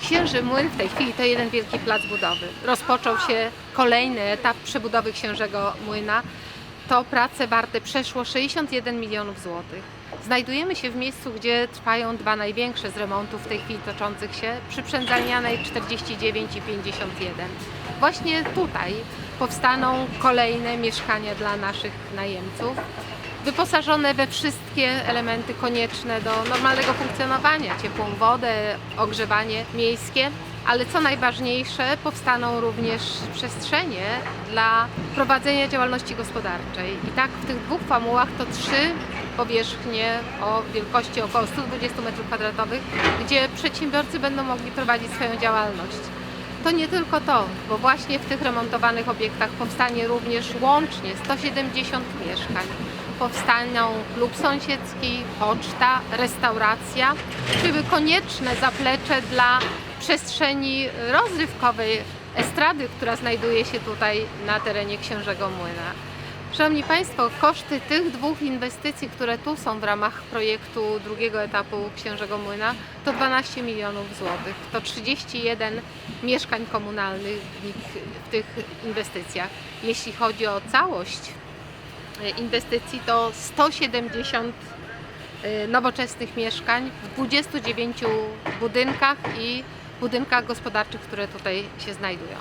Księży Młyn w tej chwili to jeden wielki plac budowy. Rozpoczął się kolejny etap przebudowy Księżego Młyna. To prace warte przeszło 61 milionów złotych. Znajdujemy się w miejscu, gdzie trwają dwa największe z remontów w tej chwili toczących się przy Przędzalnianej 49 i 51. Właśnie tutaj powstaną kolejne mieszkania dla naszych najemców wyposażone we wszystkie elementy konieczne do normalnego funkcjonowania, ciepłą wodę, ogrzewanie miejskie, ale co najważniejsze, powstaną również przestrzenie dla prowadzenia działalności gospodarczej. I tak w tych dwóch famułach to trzy powierzchnie o wielkości około 120 m2, gdzie przedsiębiorcy będą mogli prowadzić swoją działalność. To nie tylko to, bo właśnie w tych remontowanych obiektach powstanie również łącznie 170 mieszkań. Powstaną klub sąsiedzki, poczta, restauracja, czyli konieczne zaplecze dla przestrzeni rozrywkowej estrady, która znajduje się tutaj na terenie Księżego Młyna. Szanowni Państwo, koszty tych dwóch inwestycji, które tu są w ramach projektu drugiego etapu Księżego Młyna, to 12 milionów złotych. To 31 mieszkań komunalnych w, tych inwestycjach. Jeśli chodzi o całość e, inwestycji, to 170 e, nowoczesnych mieszkań w 29 budynkach i budynkach gospodarczych, które tutaj się znajdują.